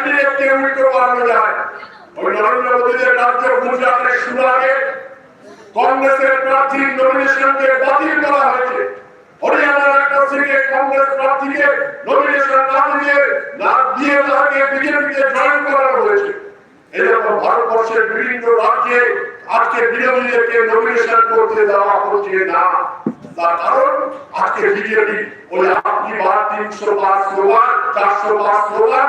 ক্যান্ডিডেটকে withdraw করানো যায়। ওই নরেন্দ্র মোদীদের রাজ্য গুজরাটের শুরু আগে কংগ্রেসের প্রার্থীর নমিনেশনকে বাতিল করা হয়েছে। হরিয়ানার একটা সিটে কংগ্রেস প্রার্থীকে নমিনেশন না দিয়ে না দিয়ে তাকে বিজেপিতে জয়েন করানো হয়েছে। এরকম ভারতবর্ষের বিভিন্ন রাজ্যে আজকে বিরোধীদেরকে নমিনেশন করতে দেওয়া হচ্ছে না। তার কারণ, আজকে বিজেপি ওই আপনি বার তিনশো পাঁচ স্লোগান চারশো পাঁচ স্লোগান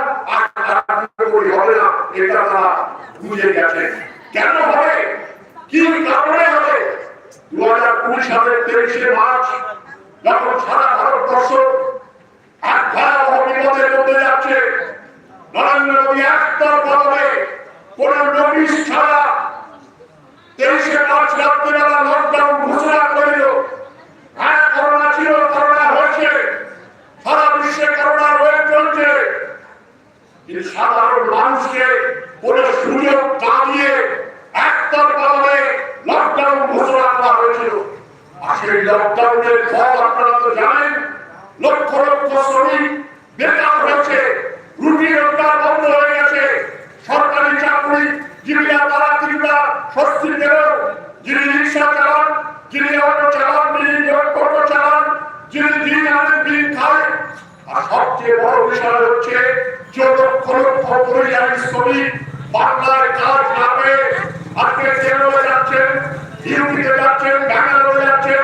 সালের তেইশে মার্চ যখন এক ভয়াবহ বিপদের যাচ্ছে নরেন্দ্র মোদী নোটিশ ছাড়া তেইশে মার্চ রাত্রিবেলা লকডাউন ঘোষণা করিল হ্যাঁ করোনা ছিল করোনা হয়েছে সারা বিশ্বে করোনা রয়ে চলছে কিন্তু সাধারণ মানুষকে কোন সুযোগ না দিয়ে একটার বদলে লকডাউন ঘোষণা করা হয়েছিল আর সেই লকডাউনের ফল আপনারা তো জানেন লক্ষ লক্ষ শ্রমিক বেকার হয়েছে রুটি রোজগার বন্ধ হয়ে গেছে সরকারি চাকরি জীবিকা তারা জীবিকা স্বস্তি পেল যিনি রিক্সা চালান যিনি অটো চালান যিনি টোটো চালান যিনি দিন আনেন দিন খায় আর সবচেয়ে বড় বিষয় হচ্ছে যে লক্ষ লক্ষ পরিযায়ী শ্রমিক বাংলায় কাজ না পেয়ে আজকে কেরলে যাচ্ছেন ইউপিতে যাচ্ছেন ব্যাঙ্গালোরে যাচ্ছেন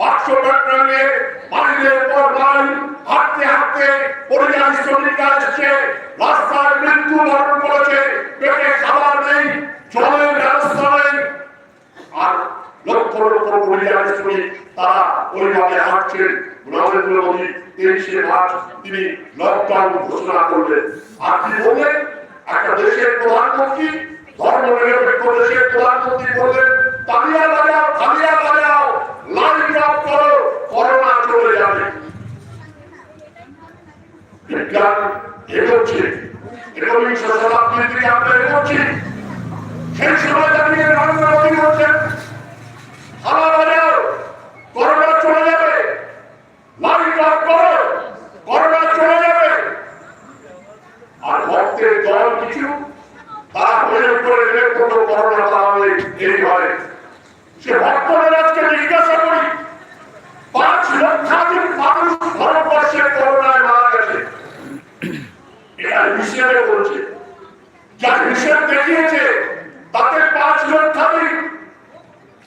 বাক্স ব্যাগটা নিয়ে মাইলের পর মাইল হাঁটতে হাঁটতে পরিযায়ী শ্রমিকরা এসছে। রাস্তায় মৃত্যু বরণ করেছে। পেটে খাবার নেই, জলের ব্যবস্থা নেই। আর লক্ষ লক্ষ পরিযায়ী শ্রমিক তারা ওইভাবে হাঁটছেন। নরেন্দ্র মোদী তেইশে মার্চ তিনি লকডাউন ঘোষণা করলেন। আর কি বললেন, একটা দেশের প্রধানমন্ত্রী ধর্ম নিরপেক্ষ দেশের প্রধানমন্ত্রী বললেন, তালিয়া বাজাও তালিয়া বাজাও লাইট অফ করো করোনা চলে যাবে বিজ্ঞান এগোচ্ছে একবিংশ শতাব্দীর দিকে আমরা এগোচ্ছি সেই সময় দাঁড়িয়ে নরেন্দ্র মোদী বলছেন থালা বাজাও করোনা চলে যাবে লাইট অফ করো করোনা চলে যাবে আর ভক্তের দল কিছু তারা করি পাঁচ লক্ষাধিক মানুষ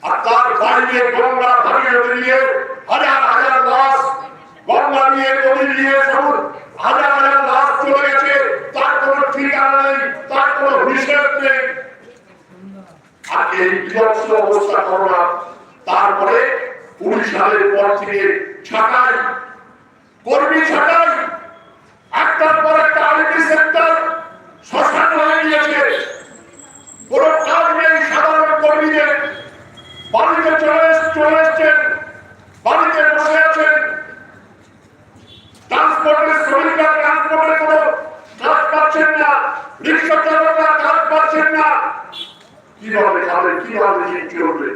আর তার বাইরে নিয়ে হাজার হাজার লাশ গঙ্গা নিয়ে নদী নিয়ে হাজার হাজার লাশ চলে গেছে তার কোনো ঠিকানা নেই তার কোনো হিসেব নেই আর এই তারপরে উনিশ সালের পর থেকে ছাটাই কর্মী ছাটাই একটার পর একটা আইটি সেক্টর হয়ে গিয়েছে। কোন কাজ নেই, সাধারণ কর্মীদের বাড়িতে চলে চলে এসছেন। বাড়িতে বসে আছেন ট্রান্সপোর্টের শ্রমিকরা ট্রান্সপোর্টে কোনো কাজ পাচ্ছেন না রিক্সা চালকরা কাজ পাচ্ছেন না কীভাবে খাবে কীভাবে দিন চলবে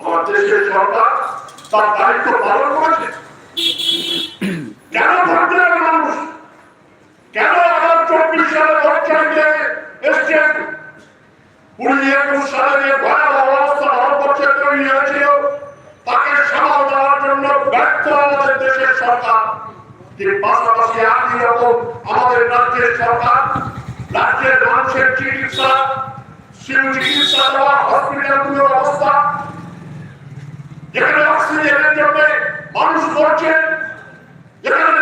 আমার দেশের সরকার তার দায়িত্ব পালন করেছে। কেন দেবে মানুষ? কেন আবার চব্বিশ সালে ভোট এসছেন? একুশ সালে ভয়াবহ অবস্থা তৈরি হয়েছিল, তাকে সামাল দেওয়ার জন্য ব্যর্থ আমাদের দেশের সরকার। যে পাশাপাশি একই রকম আমাদের রাজ্যের সরকার, রাজ্যের মানুষের চিকিৎসা চিকিৎসা দেওয়া হসপিটালগুলোর অবস্থা। যেখানে অক্সিজেনের জন্য মানুষ মরছে। যেখানে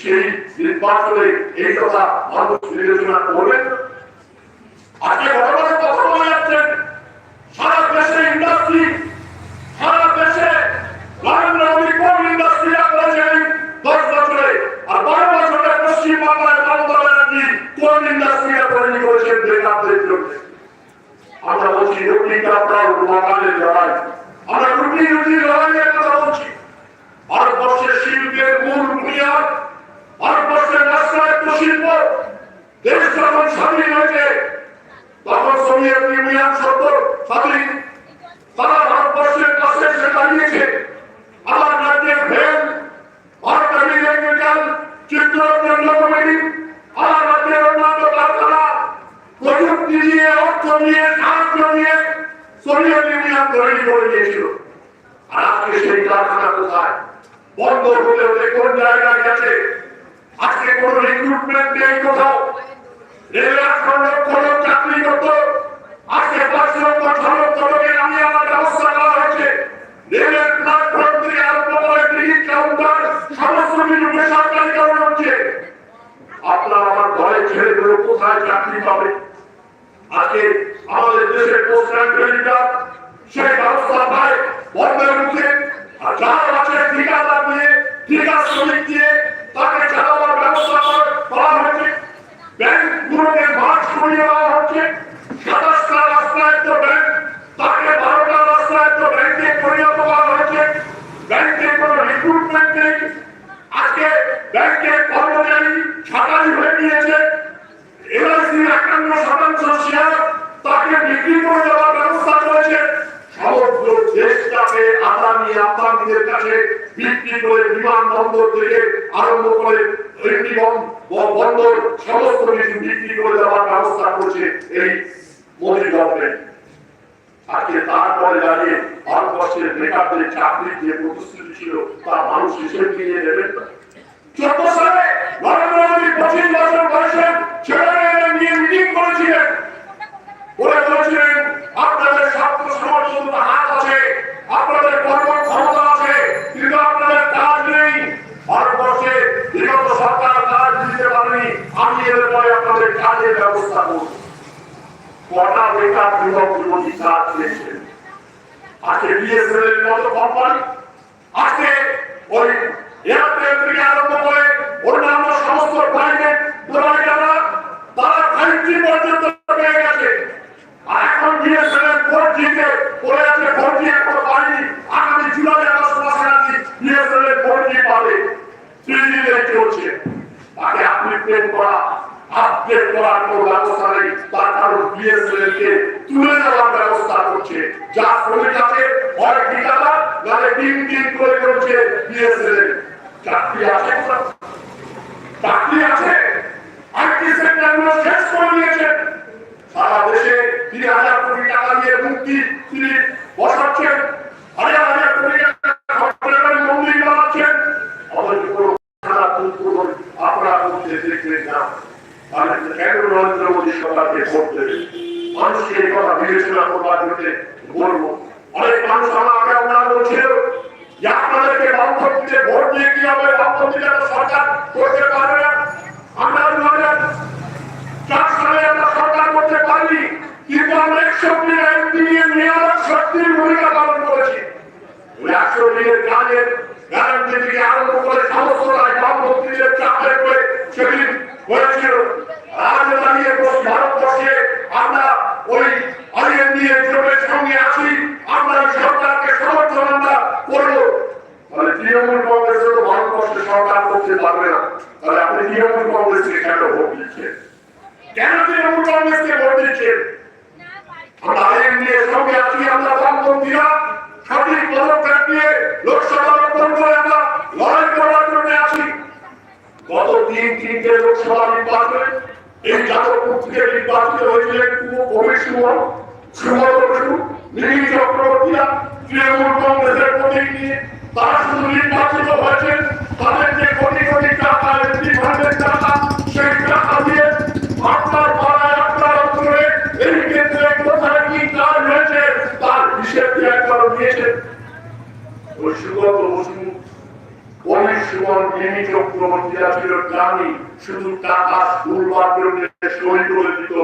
সেই নির্বাচনে এই কথা মানুষ বিবেচনা করবেন। আজকে বড় কথা বলে যাচ্ছেন সারা দেশে ইন্ডাস্ট্রি সারা দেশে নরেন্দ্র মোদী কোন ইন্ডাস্ট্রিটা করেছেন দশ বছরে। আর বারো বছরে পশ্চিম বাংলায় মমতা ব্যানার্জি কোন ইন্ডাস্ট্রিটা তৈরি করেছেন বেকারদের জন্য আমরা বলছি রুটি কাপড় বাঙালির লড়াই। আমরা রুটি রুটি, লড়াইয়ের কথা বলছি ভারতবর্ষের শিল্পের মূল বুনিয়াদ ভারতবর্ষের রাষ্ট্রায়ত্ত শিল্প দেশ যখন স্বাধীন হয়েছে তখন সোভিয়েত ইউনিয়ন সত্য স্বাধীন তারা ভারতবর্ষের পাশে এসে দাঁড়িয়েছে আমার রাজ্যের ভেল ভারতের ইলেকট্রিক্যাল চিত্ররঞ্জন লোকমেডি আমার রাজ্যের অন্যান্য কারখানা প্রযুক্তি দিয়ে অর্থ দিয়েছিল আজকে আজকে লক্ষ লোকে ব্যবস্থা হয়েছে। রেলের প্ল্যাটফর্ম থেকে আরম্ভ টিকিট কাউন্টার সমস্ত কিছু হচ্ছে। আপনার আমার ঘরে ছেলেগুলো কোথায় চাকরি পাবে আজকে আমাদের দেশের পোস্ট সেই ব্যবস্থা পায় বন্ধের মুখে। আর যারা আছে ঠিকাদার দিয়ে ঠিকা শ্রমিক দিয়ে তাকে চালাবার ব্যবস্থা কর- করা হয়েছে। ব্যাংকগুলোকে মাঠ সরিয়ে দেওয়া হচ্ছে সাতাশটা রাষ্ট্রায়ত্ত ব্যাংক তাকে বারোটা রাষ্ট্রায়ত্ত ব্যাংকে পরিণত করা হয়েছে ব্যাংকে কোনো রিক্রুটমেন্ট নেই আজকে ব্যাংকের কর্মচারী ছাটাই হয়ে গিয়েছে এলআইসি একান্ন শতাংশ শেয়ার তাকে বিক্রি করে দেওয়ার ব্যবস্থা করেছে সমগ্র দেশটাকে আদানি আম্বানিদের কাছে বিক্রি করে বিমানবন্দর থেকে আরম্ভ করে এমনি বন্দর, সমস্ত কিছু বিক্রি করে দেওয়ার ব্যবস্থা করছে এই মোদী গভর্নমেন্ট আজকে তারপরে দাঁড়িয়ে ভারতবর্ষের বেকারদের চাকরি যে প্রতিশ্রুতি ছিল তা মানুষ হিসেবে নিয়ে নেবেন? আপনাদের সমাজ শুধু হাত আছে, আপনাদের কর্ম ক্ষমতা আছে কিন্তু আপনাদের কাজ নেই ভারতবর্ষে বিগত সরকার কাজ দিতে এর পরে আপনাদের কাজের ব্যবস্থা করব। কটা বেকার যুবক যুবতী কাজ পেয়েছেন আজকে বিএসএল এর মতো কোম্পানি আজকে ওই এয়ারটেল থেকে আরম্ভ করে অন্যান্য সমস্ত প্রাইভেট প্রোভাইডাররা তারা ফাইভ জি পর্যন্ত পেয়ে গেছে। আর এখন বিএসএল এর ফোর জিতে পড়ে আছে ফোর জি এখনও পায়নি আগামী জুলাই আগস্ট মাসে নাকি বিএসএল এর ফোর জি পাবে থ্রি জি চলছে তাকে আপডেট করা আপডেট করার কোনো ব্যবস্থা নেই তার কারণ বিএসএল তুলে দেওয়ার ব্যবস্থা করছে। যা হয় ঠিকাদার, নাহলে করে করছে বিএসএল চাকরি আছে? চাকরি আছে। আইটি শেষ করে সারা দেশে তিন হাজার কোটি টাকা দিয়ে মুক্তি তিনি বসাচ্ছেন হাজার হাজার কোটি টাকা খরচ করে মন্দির বানাচ্ছেন অথচ কোনো খারাপ উদ্বোধন আপনারা করতে দেখলেন না তাহলে কেন নরেন্দ্র মোদী সরকারকে ভোট দেবে মানুষকে এই কথা বিবেচনা করবার জন্য বলব অনেক মানুষ আমার আগে আপনারা বলছিল যে আপনাদেরকে বামপন্থীতে ভোট দিয়ে কি হবে বামপন্থীরা তো সরকার করতে পারবে না আমরা দু হাজার চার সালে আমরা সরকার করতে পারিনি কিন্তু আমরা একষট্টি এমপি নিয়ে নিয়ামক শক্তির ভূমিকা পালন করেছি ওই একশো দিনের কাজের গ্যারান্টি থেকে আরম্ভ করে সমস্ত রাজ বামপন্থীদের চাপে করে সেদিন হয়েছিল আজ দাঁড়িয়ে বস- ভারতবর্ষে আমরা ওই আইএন দিয়ে জোটের সঙ্গে আছি আমরা এই সরকারকে সমর্থন আমরা করব তাহলে তৃণমূল কংগ্রেস তো ভারতবর্ষে সরকার করতে পারবে না তাহলে আপনি তৃণমূল কংগ্রেসকে কেন ভোট দিচ্ছেন কেন তৃণমূল কংগ্রেসকে ভোট দিচ্ছেন আমরা আইন নিয়ে সঙ্গে আছি, আমরা বামপন্থীরা। সঠিক পদক্ষেপ নিয়ে লোকসভা নির্বাচন করে আমরা লড়াই তারা শুধু নির্বাচিত হয়েছেন। তাদের যে কোটি কোটি টাকা এমপি ফান্ডের টাকা সেই টাকা দিয়ে আপনার পাড়ায় আপনার অঞ্চলে এই ক্ষেত্রে কোথায় কি কাজ হয়েছে তার হিসেব একবার দিয়েছেন সুগত বসু ওই সুমন মিনি চক্রবর্তীরা ছিল শুধু টাকা স্কুল বাথরুমে সই করে দিত।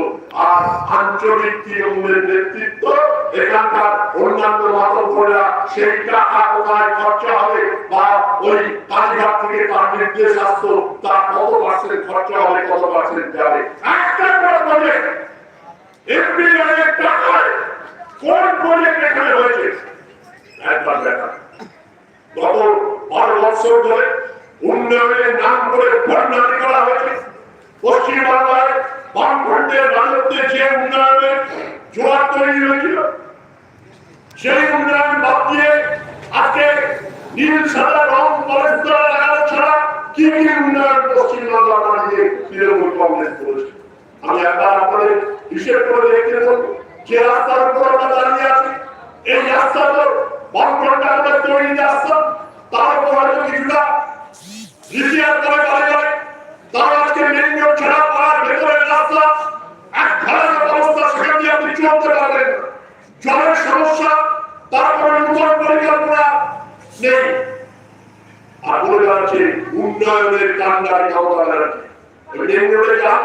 আর আঞ্চলিক তৃণমূলের নেতৃত্ব, এখানকার অন্যান্য মাতব্বরা সেই টাকা কোথায় খরচা হবে বা ওই কালীঘাট থেকে তার নির্দেশ আসতো, তার কত পার্সেন্ট খরচা হবে, কত পার্সেন্ট যাবে? একটা বলে এমপি টাকায় কোন প্রজেক্ট এখানে হয়েছে একবার দেখা। গত বারো বছর ধরে উন্নয়নের নাম করে ভণ্ডামি করা হয়েছে। পশ্চিমবাংলায় বামফ্রন্টের রাজত্বে যে উন্নয়নের জোয়ার তৈরি হয়েছিল, সেই উন্নয়ন বাদ দিয়ে আজকে নীল, সাদা, রং পরস্পর লাগানো ছাড়া কি কি উন্নয়ন পশ্চিমবাংলা মাটিতে তৃণমূল কংগ্রেস করেছে? আমি একবার আপনাদের হিসেব করে দেখতে বলব যে রাস্তার উপর আমরা দাঁড়িয়ে আছি, এই রাস্তা তো বামফ্রন্ট আমাদের তৈরি রাস্তা, তার উপর হয়তো কিছুটা রিপেয়ার করে করে করে তার আজকে মেন রোড ছাড়া পাড়ার ভেতরের রাস্তা এক ভয়ানক অবস্থা, সেখান দিয়ে আপনি চলতে পারবেন জলের সমস্যা তারপরে নতুন পরিকল্পনা নেই। আর বলে যাচ্ছে, উন্নয়নের কান্ডারি ক্ষমতা দেখাচ্ছে মেন রোডে যান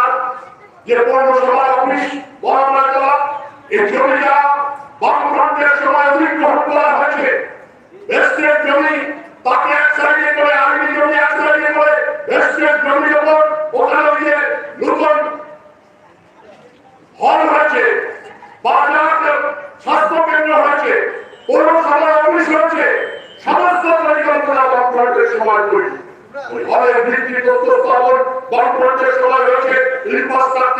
যে পৌরসভা অফিস বহনা করা এই জমিটা বামফ্রন্টের সময় অধিগ্রহণ করা হয়েছে এস্টেট জমি তাকে এক সাইডে করে আর্মি জমি, এক সাইডে করে এস্টেট জমির ওপর ওখানে গিয়ে নতুন হল হয়েছে, বাজার স্বাস্থ্য কেন্দ্র হয়েছে পৌরসভা অফিস হয়েছে, সমস্ত পরিকল্পনা বামফ্রন্টের সময় তৈরি ওই হলের ভিত্তি তথ্য স্থাপন বামফ্রন্টের সময় হয়েছে ইনফ্রাস্ট্রাকচার